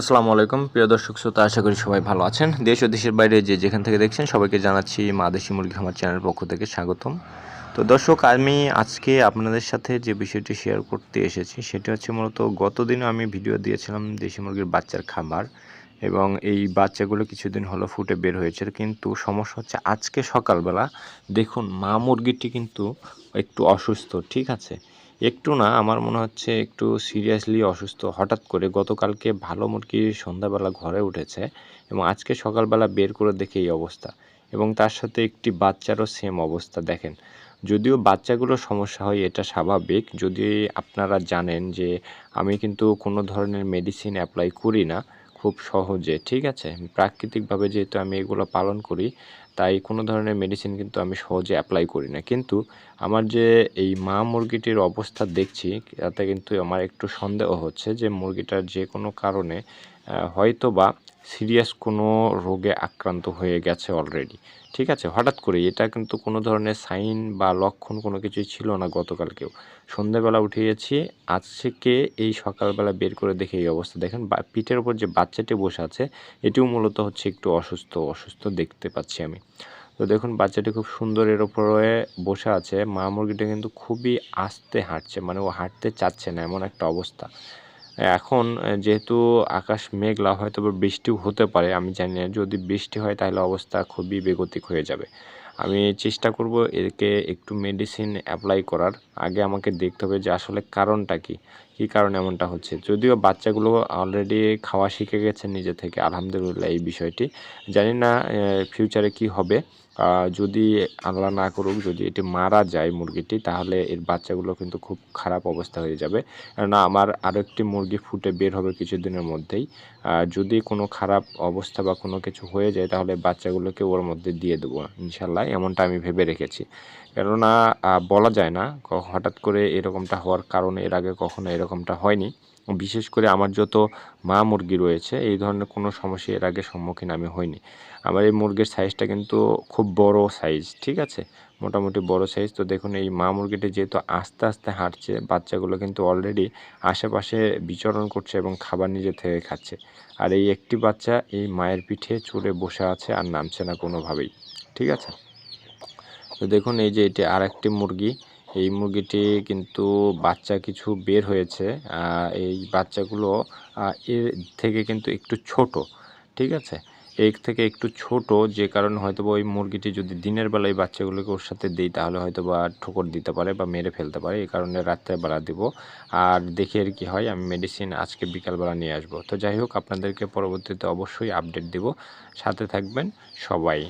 আসসালামু আলাইকুম। প্রিয় দর্শক শ্রোতা, আশা করি সবাই ভালো আছেন। দেশ ও দেশের বাইরে যে যেখান থেকে দেখছেন, সবাইকে জানাচ্ছি মা দেশি মুরগি খামার চ্যানেলের পক্ষ থেকে স্বাগতম। তো দর্শক, আমি আজকে আপনাদের সাথে যে বিষয়টি শেয়ার করতে এসেছি, সেটি হচ্ছে মূলত গতদিনও আমি ভিডিও দিয়েছিলাম দেশি মুরগির বাচ্চার খাবার এবং এই বাচ্চাগুলো কিছুদিন হলো ফুটে বের হয়েছে। কিন্তু সমস্যা হচ্ছে আজকে সকালবেলা দেখুন, মা মুরগিটি কিন্তু একটু অসুস্থ, ঠিক আছে? একটু না, আমার মনে হচ্ছে একটু সিরিয়াসলি অসুস্থ। হঠাৎ করে গতকালকে ভালো মুরগি সন্ধ্যাবেলা ঘরে উঠেছে এবং আজকে সকালবেলা বের করে দেখে এই অবস্থা এবং তার সাথে একটি বাচ্চারও সেম অবস্থা, দেখেন। যদিও বাচ্চাগুলোর সমস্যা হয়, এটা স্বাভাবিক। যদি আপনারা জানেন যে আমি কিন্তু কোনো ধরনের মেডিসিন অ্যাপ্লাই করি না খুব সহজে, ঠিক আছে? প্রাকৃতিকভাবে যেহেতু আমি এগুলো পালন করি, তাই কোনো ধরনের মেডিসিন কিন্তু আমি সহজে অ্যাপ্লাই করি না। কিন্তু আমার যে এই মা মুরগিটির অবস্থা দেখছি, তাতে কিন্তু আমার একটু সন্দেহ হচ্ছে যে মুরগিটার যে কোনো কারণে হয়তো বা সিরিয়াস কোনো রোগে আক্রান্ত হয়ে গেছে অলরেডি ঠিক আছে? হঠাৎ করে এটা কিন্তু কোনো ধরনের সাইন বা লক্ষণ কোনো কিছুই ছিল না গতকালকেও। সন্ধ্যাবেলা উঠিয়েছি আজকে এই সকালবেলা বের করে দেখে এই অবস্থা। দেখেন পিঠের ওপর যে বাচ্চাটি বসে আছে, এটিও মূলত হচ্ছে একটু অসুস্থ অসুস্থ দেখতে পাচ্ছি আমি। তো দেখুন, বাচ্চাটি খুব সুন্দর এর উপরে বসে আছে। মা মুরগিটা কিন্তু খুবই আস্তে হাঁটছে মানে ও হাঁটতে চাচ্ছে না, এমন একটা অবস্থা। এখন যেহেতু আকাশ মেঘলা হয়তো বৃষ্টিও হতে পারে, আমি জানি না। যদি বৃষ্টি হয়, তাহলে অবস্থা খুবই বেগতিক হয়ে যাবে। আমি চেষ্টা করব একে একটু মেডিসিন অ্যাপ্লাই করার। আগে আমাকে দেখতে হবে যে আসলে কারণটা কি। কী কারণে এমনটা হচ্ছে? যদিও বাচ্চাগুলো অলরেডি খাওয়া শিখে গেছে নিজে থেকে, আলহামদুলিল্লাহ এই বিষয়টি। জানি না ফিউচারে কি হবে। যদি আল্লাহ না করুক, যদি এটি মারা যায় মুরগিটি, তাহলে এর বাচ্চাগুলো কিন্তু খুব খারাপ অবস্থা হয়ে যাবে। কেননা আমার আরও একটি মুরগি ফুটে বের হবে কিছুদিনের মধ্যেই। যদি কোনো খারাপ অবস্থা বা কোনো কিছু হয়ে যায়, তাহলে বাচ্চাগুলোকে ওর মধ্যে দিয়ে দেবো ইনশাল্লাহ এমনটা আমি ভেবে রেখেছি। কেননা বলা যায় না হঠাৎ করে এরকমটা হওয়ার কারণে এর আগে কখনো এরকমটা হয়নি। বিশেষ করে আমার যত মা মুরগি রয়েছে, এই ধরনের কোনো সমস্যা এর আগে সম্মুখীন আমি হইনি। আমার এই মুরগির সাইজটা কিন্তু খুব বড় সাইজ ঠিক আছে? মোটামুটি বড় সাইজ তো দেখুন, এই মা মুরগিটি যেহেতু আস্তে আস্তে হাঁটছে, বাচ্চাগুলো কিন্তু অলরেডি আশেপাশে বিচরণ করছে এবং খাবার নিজে থেকে খাচ্ছে। আর এই একটি বাচ্চা এই মায়ের পিঠে চড়ে বসে আছে আর নামছে না কোনোভাবেই, ঠিক আছে? তো দেখুন, এই যে এটি আর একটি মুরগি। এই মুরগিটি কিন্তু বাচ্চা কিছু বের হয়েছে এই বাচ্চাগুলো এর থেকে কিন্তু একটু ছোট, ঠিক আছে? এর থেকে একটু ছোট যে কারণে হয়তো ওই মুরগিটি যদি দিনের বেলায় বাচ্চাগুলোকে ওর সাথে দিই, তাহলে হয়তো বা ঠোকর দিতে পারে বা মেরে ফেলতে পারে এই কারণে রাত্রেবেলা দিব। আর দেখি আর কি হয়, আমি মেডিসিন আজকে বিকালবেলা নিয়ে আসব। তো যাই হোক, আপনাদেরকে পরবর্তীতে অবশ্যই আপডেট দিব। সাথে থাকবেন সবাই।